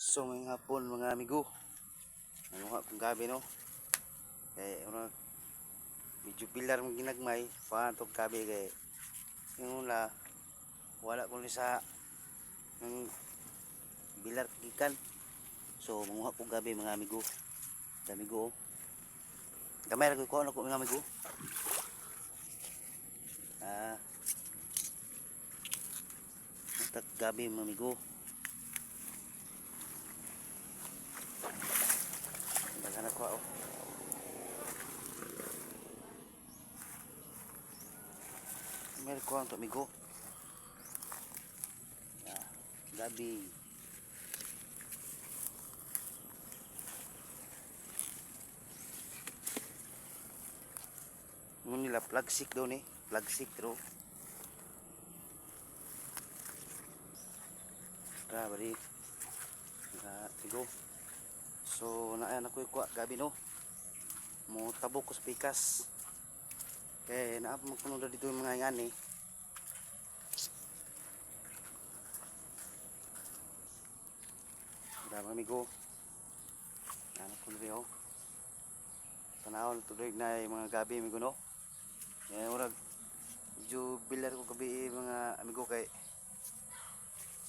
So ngayong hapon mga amigo. Nanuha kong gabi no. Kaya una medyo pilar mong ginagmay. Itong gabi kay yung una wala ko sa ng bilar gikan. So manguha kong gabi mga amigo. Amigo. oh. Gamay ra ko ano ko mga amigo. Ah. Tag gabi mga amigo. Meron ko ang to amigo. Ah, gabi. Mo nila plagsik daw ni, plagsik ro. Grabe rin. Amigo. So naayan ako yung gabi no. Mo tabok ko sa pikas. Kaya naap magpunod dito yung mga yan eh. Grabe amigo. Yan ako nari oh. Panahon tuloy na mga gabi amigo no. Yan urag. Medyo bilar ko gabi eh, mga amigo kay.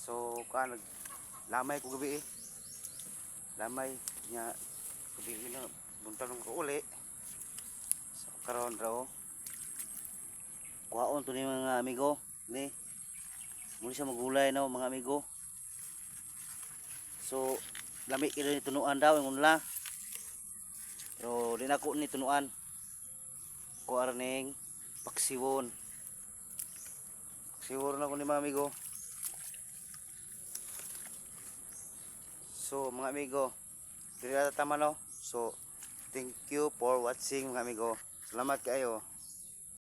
So kan lamay ko gabi eh lamay nya gabi na buntag ng uli so karon raw kuhaon to ni mga amigo ni muli siya magulay na mga amigo so lami kilo ni tunuan daw yung unla pero di na ko ni tunuan kuha ning paksiwon paksiwon na ko ni mga amigo So mga amigo, dili na tama no. So thank you for watching mga amigo. Salamat kayo.